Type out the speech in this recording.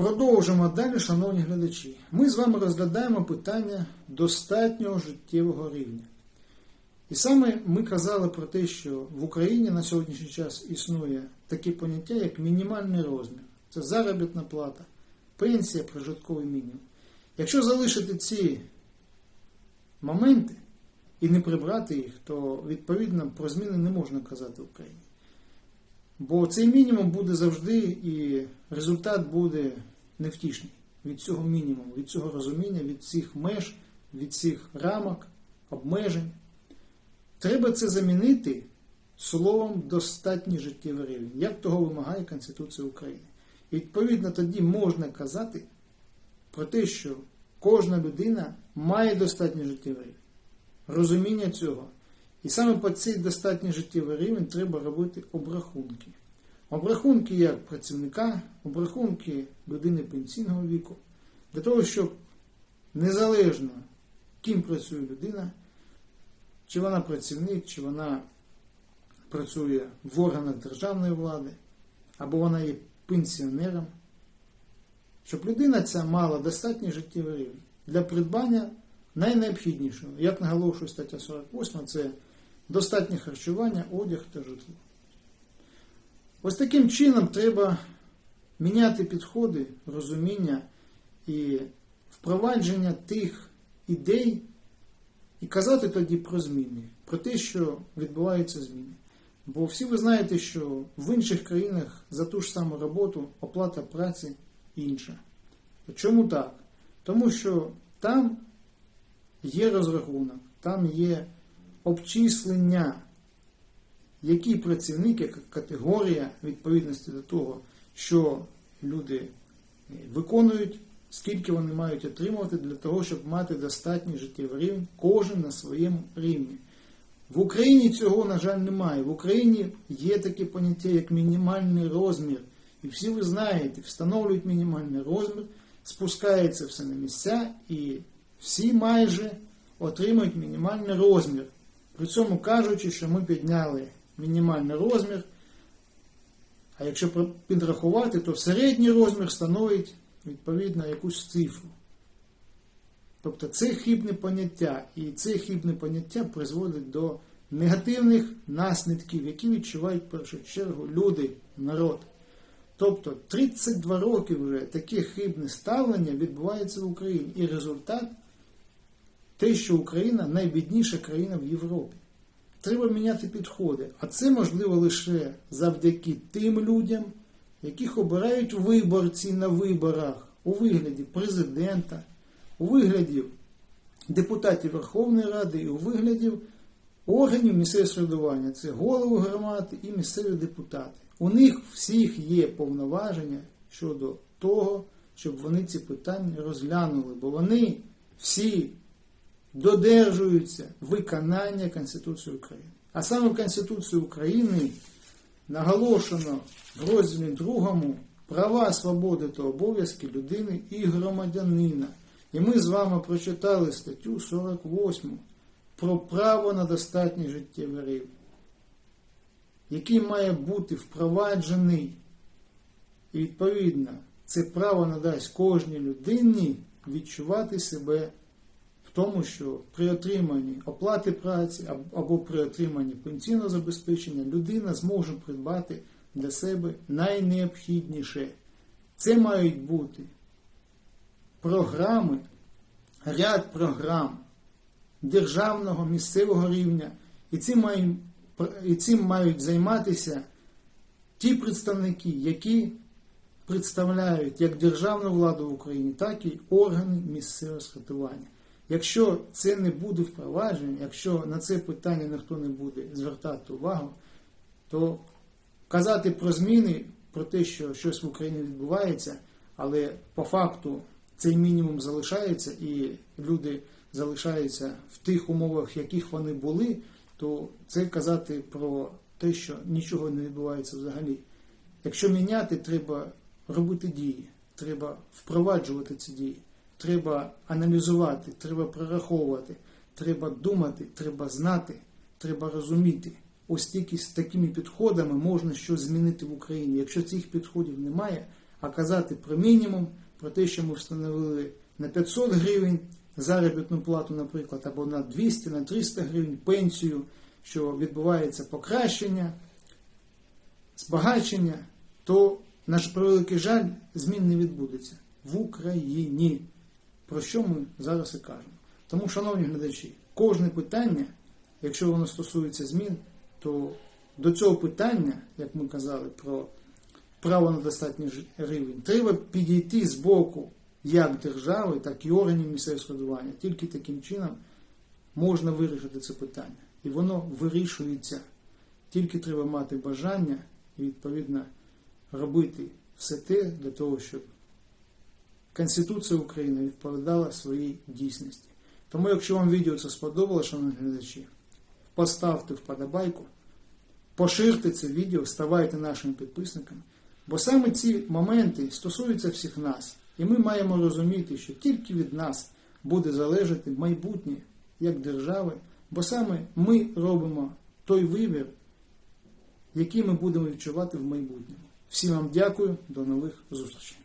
Продовжимо далі, шановні глядачі. Ми з вами розглядаємо питання достатнього життєвого рівня. І саме ми казали про те, що в Україні на сьогоднішній час існує таке поняття, як мінімальний розмір. Це заробітна плата, пенсія, прожитковий мінімум. Якщо залишити ці моменти і не прибрати їх, то відповідно про зміни не можна казати в Україні. Бо цей мінімум буде завжди і результат буде невтішний від цього мінімуму, від цього розуміння, від цих меж, від цих рамок, обмежень. Треба це замінити словом достатній життєвий рівень, як того вимагає Конституція України. І відповідно тоді можна казати про те, що кожна людина має достатній життєвий рівень, розуміння цього. І саме по цей достатній життєвий рівень треба робити обрахунки. Обрахунки як працівника, обрахунки людини пенсійного віку, для того, щоб незалежно ким працює людина, чи вона працівник, чи вона працює в органах державної влади, або вона є пенсіонером, щоб людина ця мала достатній життєвий рівень. Для придбання найнеобхіднішого, як наголошує стаття 48, це достатнє харчування, одяг та житло. Ось таким чином треба міняти підходи, розуміння і впровадження тих ідей і казати тоді про зміни, про те, що відбуваються зміни. Бо всі ви знаєте, що в інших країнах за ту ж саму роботу оплата праці інша. Чому так? Тому що там є розрахунок, там є обчислення, який працівник, яка категорія відповідності до того, що люди виконують, скільки вони мають отримувати для того, щоб мати достатній життєвий рівень, кожен на своєму рівні. В Україні цього, на жаль, немає. В Україні є таке поняття, як мінімальний розмір. І всі ви знаєте, встановлюють мінімальний розмір, спускається все на місця, і всі майже отримують мінімальний розмір. При цьому кажучи, що ми підняли мінімальний розмір, а якщо підрахувати, то середній розмір становить відповідно якусь цифру. Тобто це хибне поняття, і це хибне поняття призводить до негативних наслідків, які відчувають в першу чергу люди, народ. Тобто 32 роки вже таке хибне ставлення відбувається в Україні. І результат те, що Україна найбідніша країна в Європі. Треба міняти підходи. А це можливо лише завдяки тим людям, яких обирають виборці на виборах у вигляді президента, у вигляді депутатів Верховної Ради і у вигляді органів місцевого самоврядування. Це голови громади і місцеві депутати. У них всіх є повноваження щодо того, щоб вони ці питання розглянули, бо вони всі додержуються виконання Конституції України. А саме в Конституції України наголошено в розділі 2 права, свободи та обов'язки людини і громадянина. І ми з вами прочитали статтю 48 про право на достатній життєвий рівень, який має бути впроваджений. І відповідно це право надасть кожній людині відчувати себе тому, що при отриманні оплати праці або при отриманні пенсійного забезпечення людина зможе придбати для себе найнеобхідніше. Це мають бути програми, ряд програм державного, місцевого рівня, і цим мають, і цим мають займатися ті представники, які представляють як державну владу в Україні, так і органи місцевого схватування. Якщо це не буде впроваджено, якщо на це питання ніхто не буде звертати увагу, то казати про зміни, про те, що щось в Україні відбувається, але по факту цей мінімум залишається і люди залишаються в тих умовах, в яких вони були, то це казати про те, що нічого не відбувається взагалі. Якщо міняти, треба робити дії, треба впроваджувати ці дії. Треба аналізувати, треба прораховувати, треба думати, треба знати, треба розуміти. Ось тільки з такими підходами можна щось змінити в Україні. Якщо цих підходів немає, а казати про мінімум, про те, що ми встановили на 500 гривень заробітну плату, наприклад, або на 200, на 300 гривень пенсію, що відбувається покращення, збагачення, то, наш превеликий жаль, змін не відбудеться в Україні. Про що ми зараз і кажемо. Тому, шановні глядачі, кожне питання, якщо воно стосується змін, то до цього питання, як ми казали, про право на достатній рівень, треба підійти з боку як держави, так і органів місцевого самоврядування. Тільки таким чином можна вирішити це питання. І воно вирішується. Тільки треба мати бажання і, відповідно, робити все те для того, щоб Конституція України відповідала своїй дійсності. Тому, якщо вам відео це сподобалося, шановні глядачі, поставте вподобайку, поширте це відео, ставайте нашими підписниками. Бо саме ці моменти стосуються всіх нас. І ми маємо розуміти, що тільки від нас буде залежати майбутнє як держави, бо саме ми робимо той вибір, який ми будемо відчувати в майбутньому. Всім вам дякую, до нових зустрічей.